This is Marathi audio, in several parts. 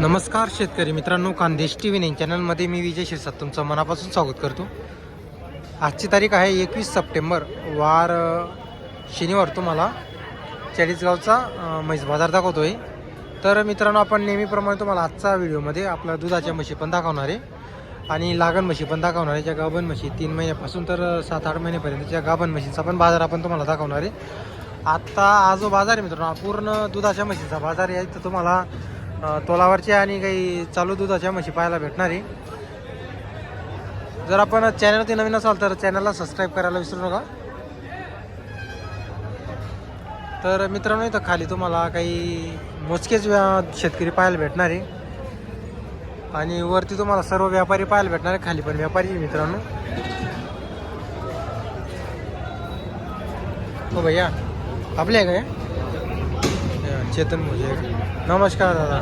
नमस्कार शेतकरी मित्रांनो खानदेश टी व्ही नाईन चॅनलमध्ये मी विजय शिरसाट तुमचं मनापासून स्वागत करतो. आजची तारीख आहे एकवीस सप्टेंबर वार शनिवार. तुम्हाला चाळीसगावचा म्हैस बाजार दाखवतो आहे तर मित्रांनो आपण नेहमीप्रमाणे तुम्हाला आजचा व्हिडिओमध्ये आपल्या दुधाच्या म्हशी पण दाखवणार आहे आणि लागण म्हशी पण दाखवणार आहे. ज्या गाभण म्हशी तीन महिन्यापासून तर सात आठ महिन्यापर्यंतच्या गाभण म्हशींचा पण बाजार आपण तुम्हाला दाखवणार आहे. आत्ता हा जो बाजार आहे मित्रांनो पूर्ण दुधाच्या म्हशीचा बाजार आहे. तर तुम्हाला तोलावरच्या आणि काही चालू दुधाच्या म्हशी पाहायला भेटणार. आहे जर आपण चॅनलवरती नवीन असाल तर चॅनलला सबस्क्राईब करायला विसरू नका. तर मित्रांनो इथं खाली तुम्हाला काही मोजकेच शेतकरी पाहायला भेटणार. आहे आणि वरती तुम्हाला सर्व व्यापारी पाहायला भेटणार आहे खाली पण व्यापारी मित्रांनो. हो भैया आपले आहे का चेतन मुझे नमस्कार दादा.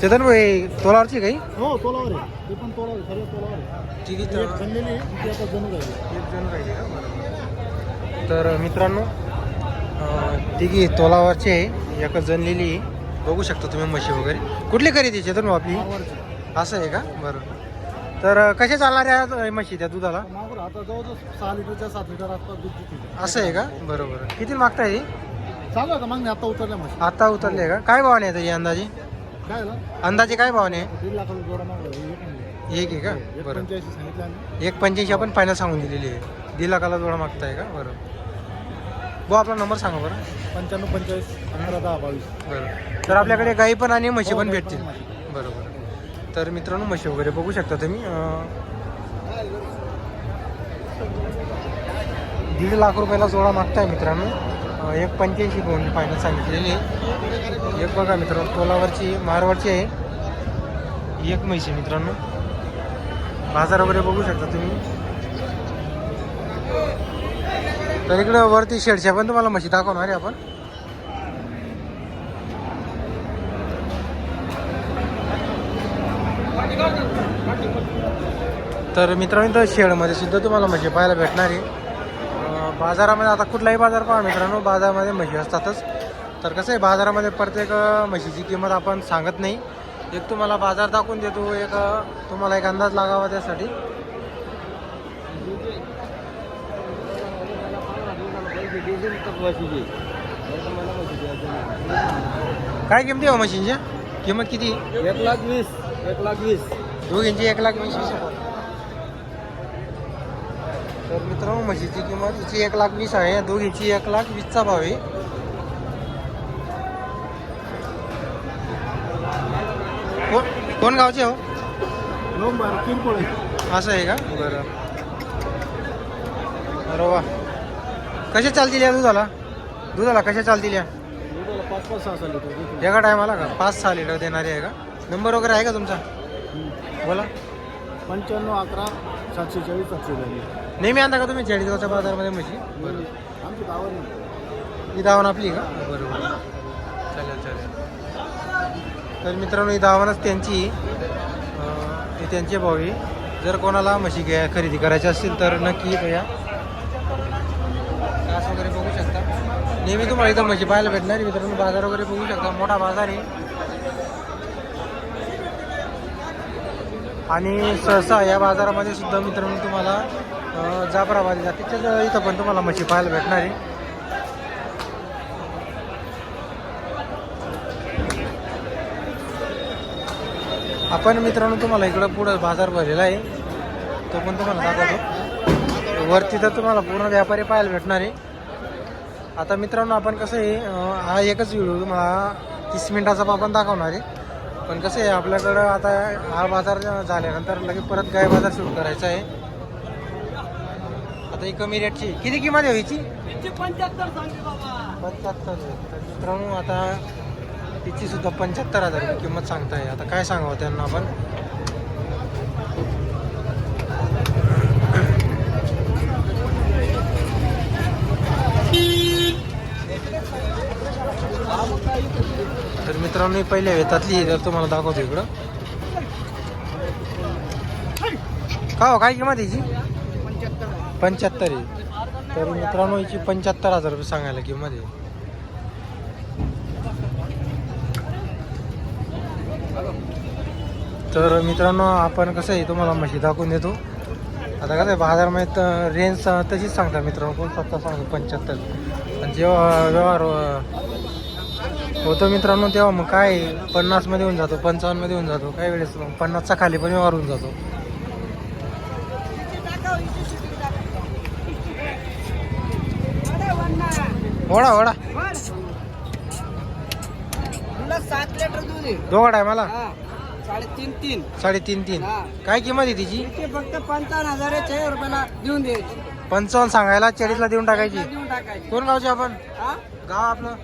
चेतन भाई तोलावरची काही? हो तोलावर आहे. ते पण तोलावर आहे, सर्व तोलावर आहे. ठीक ती एक बनलेली आहे ती आता जणू राहिली. एक जण राहिली का? बरोबर तर मित्रांनो अं, तिघी तोलावरची आहे. एकच जनलेली आहे. बघू शकता तुम्ही म्हशी वगैरे. कुठली खरेदी चेतन भाऊ आपली. असं आहे का? बरं. तर अं, कशा चालणार आहे म्हशी त्या दुधाला? आता जवळजवळ सहा लिटरच्या सात लिटर आसपास दूध देते असं आहे का? बरोबर किती मागताय? ती चालू आहे का मागणी आता उतरल्या म्हशी. आता उतरली आहे का? काय भावाने आहे त्याची अंदाजे? काय झालं? अंदाजे काय भावाने आहे? दीड लाखाला जोडा मागला एक आहे का? एक बरं. पंच्याऐंशी सांगितलं आम्ही. एक पंच्याऐंशी आपण फायनल सांगून दिलेली आहे. दीड लाखाला जोडा मागताय का? बरं. भाऊ आपला नंबर सांगा बरं. पंच्याण्णव पंचेचाळीस अकरा दहा बावीस. बरं. तर आपल्याकडे गाई पण आणि म्हशी हो, पण गाई भेटतील म्हशी. बरोबर. तर मित्रांनो म्हशी वगैरे बघू शकता तुम्ही. अं, दीड लाख रुपयाला जोडा मागताय मित्रांनो. एक पंच्याऐंशी दोन फायनल सांगितलेली आहे. एक बघा मित्रांनो तोलावरची मारवरची आहे. एक म्हैशी आहे मित्रांनो. बाजार वगैरे बघू शकता तुम्ही. तर इकडं वरती शेडशा पण तुम्हाला म्हशी दाखवणार आहे आपण. तर मित्रांनो तर शेडमध्ये सुद्धा तुम्हाला म्हशी पाहायला भेटणार आहे. बाजारामध्ये आता कुठलाही बाजार पहा मित्रांनो बाजारामध्ये म्हशी असतातच. तर कसं आहे बाजारामध्ये प्रत्येक म्हशीची किंमत आपण सांगत नाही. एक तुम्हाला बाजार दाखवून देतो एक तुम्हाला एक अंदाज लागावा त्यासाठी. काय किमती आहे म्हशींच्या? किंमत किती? एक लाख वीस एक लाख वीस. दोघींची एक लाख वीस वीस. तर मित्रांनो म्हशीची किंमत हिची एक लाख वीस आहे. दोघीची एक लाख वीसचा भाव आहे. कोण कोण गावचे हो? किरकोळ असं आहे का? बरं. अरे वा. कशा चालतील या दुधाला? दुधाला कशा चालतील या? पाच पाच सहा एका टायमाला का? पाच सहा लिटर देणारे आहे का? नंबर वगैरे आहे का तुमचा? बोला. पंच्याण्णव अकरा सातशे चाळीस सातशे नेहमी आणता का तुम्ही चाळीसगावच्या बाजारमध्ये म्हशी? आमची ही धावण आपली का? बरोबर चालेल चालेल. तर मित्रांनो ही धावणच त्यांची. अं, ते त्यांचे भाऊ आहे. जर कोणाला म्हशी घ्या खरेदी करायची असतील तर नक्की या. कास वगैरे बघू शकता. नेहमी तुम्हाला इथं म्हशी पाहायला भेटणार आहे. मित्रांनो बाजार वगैरे बघू शकता. मोठा बाजार आहे. आणि सहसा या बाजारामध्ये सुद्धा मित्रांनो तुम्हाला अं, जाफराबादी जातीच्या इथं पण तुम्हाला मच्छी पाहायला भेटणार आहे. आपण मित्रांनो तुम्हाला इकडं पुढं बाजार भरलेला आहे. तो पण तुम्हाला दाखवतो. वरती तर तुम्हाला पूर्ण व्यापारी पाहायला भेटणार आहे. आता मित्रांनो आपण कसं आहे हा एकच व्हिडिओ तुम्हाला तीस मिनिटाचा आपण दाखवणार आहे. पण कसं आहे आपल्याकडं आता हा बाजार झाल्यानंतर लगेच परत गाय बाजार सुरू करायचा आहे. आता ही कमी रेटची किती किंमत आहे हिची? पंच्याहत्तर तर मित्रांनो आता तिची सुद्धा पंच्याहत्तर हजार किंमत सांगताय. आता काय सांगावं त्यांना आपण? तर मित्रांनो पहिल्या वेतातली जर तुम्हाला दाखवतो इकडं. का हो काय किंमत आहे हिची? पंच्याहत्तर आहे. तर मित्रांनो याची पंच्याहत्तर हजार रुपये सांगायला किंमत आहे. तर मित्रांनो आपण कसं आहे तुम्हाला म्हशी दाखवून देतो. आता कसं आहे बाजारमध्ये रेंज तशीच सांगता मित्रांनो कोण सत्ता सांगतो पंच्याहत्तर. आणि जेव्हा व्यवहार होतो मित्रांनो तेव्हा मग काय पन्नासमध्ये येऊन जातो पंचावन्नमध्ये येऊन जातो काही वेळेस पन्नासचा खाली पण व्यवहार होऊन जातो. ओढा ओढा. सात लिटर दूध आहे. हा. साडेतीन तीन. साडेतीन तीन. हा. काय किंमत आहे तिची? इथे फक्त पंचावन्न हजार आहे रुपयाला देऊन द्यायची. पंचावन्न सांगायला चाळीसला देऊन टाकायची. देऊन टाकायची. कोण गावचे आपण? हा? गाव आपलं.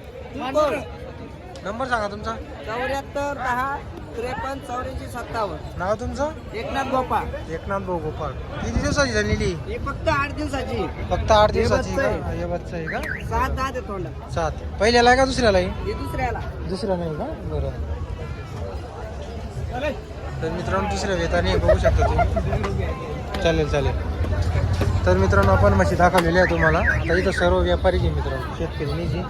नंबर सांगा तुमचा. चौऱ्याहत्तर दहा त्रेपन्न चौऱ्याऐंशी सत्तावन्न. नाव तुमचं? एकनाथ गोपाळ. एकनाथ भाऊ गोपाळ. किती दिवसाची झालेली? ही फक्त आठ दिवसाची. फक्त आठ दिवसाची बच्चं आहे. का हे बच्चा आहे का? सात दहा ते तोंड. सात. पहिल्याला आहे का दुसऱ्याला आहे? ही दुसऱ्याला. दुसऱ्या नाही का? बरं. तर मित्रांनो दुसऱ्या वेताने बघू शकता तुम्ही. चालेल चालेल. तर मित्रांनो आपण म्हशी दाखवलेली आहे तुम्हाला. आता इथं सर्व व्यापारी आहे मित्रांनो शेतकरी नाही जी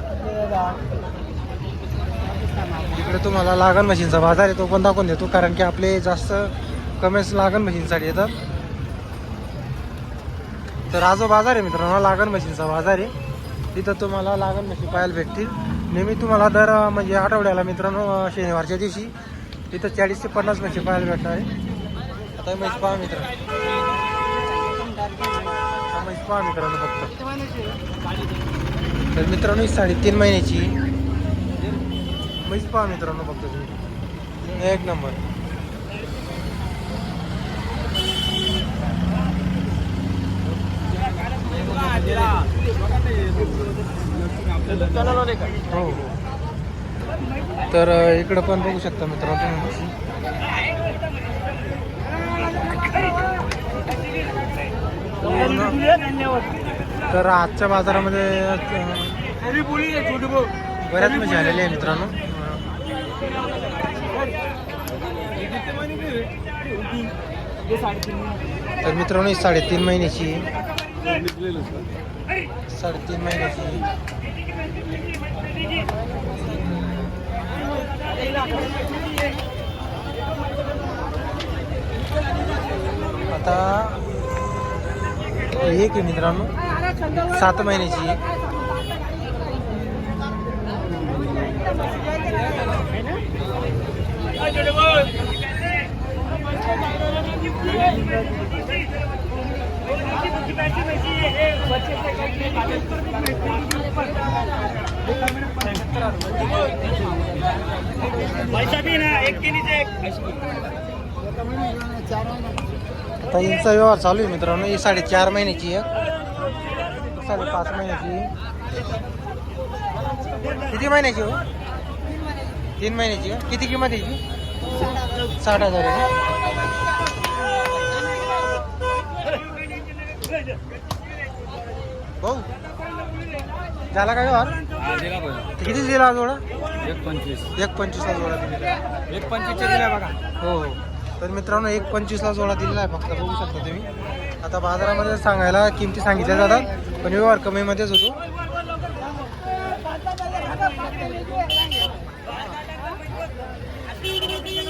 इकडे तुम्हाला लागण मशीनचा बाजार आहे तो पण दाखवून देतो कारण की आपले जास्त कमेस लागण मशीनसाठी येतात तर. हा जो बाजार आहे मित्रांनो लागण मशीनचा बाजार आहे. तिथं तुम्हाला लागण मशीन पाहायला भेटतील. नेहमी तुम्हाला दर म्हणजे आठवड्याला मित्रांनो शनिवारच्या दिवशी तिथं चाळीस ते पन्नास म्हशी पाहायला भेटणार आहे. आता म्हशी पहा मित्रांनो. पहा मित्रांनो फक्त. तर मित्रांनो ही साडेतीन महिन्याची म्हैस पहा मित्रांनो फक्त तुम्ही. एक नंबर. हो हो. तर इकडं पण बघू शकता मित्रांनो तुम्ही. तर आजच्या बाजारामध्ये बऱ्याच म्हशी आलेल्या आहे मित्रांनो. तर मित्रांनो ही साडेतीन महिन्याची साडेतीन महिन्याची. आता एक आहे मित्रांनो. सात महिन्याची आहे. आता यांचा व्यवहार चालू आहे मित्रांनो ही। साडेचार महिन्याची आहे साडेपाच महिन्याची किती महिन्याची हो? तीन महिन्याची आहे किती किंमत याची साठ हजार आहे भाऊ झाला काय व्यवहार? किती दिला जोडा? एक पंचवीस. एक पंचवीसला जोडा दिलेला एक पंचवीसच्या दिला बघा हो हो. तर मित्रांनो एक पंचवीसला जोडा दिलेला आहे फक्त. बघू शकता तुम्ही. आता बाजारामध्ये सांगायला किमती सांगितल्या जातात पण व्यवहार कमीमध्येच होतो.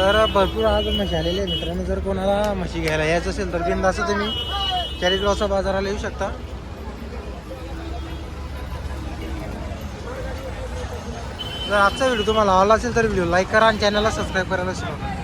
तर भरपूर आज म्हशी आलेले आहे मित्रांनो जर कोणाला म्हशी घ्यायला यायचं असेल तर बिंदाचं तुम्ही चाळीसगावचा बाजाराला येऊ शकता. जर आजचा व्हिडिओ तुम्हाला आवडला असेल तर व्हिडिओ लाईक करा आणि चॅनलला सबस्क्राईब करायला शिकवा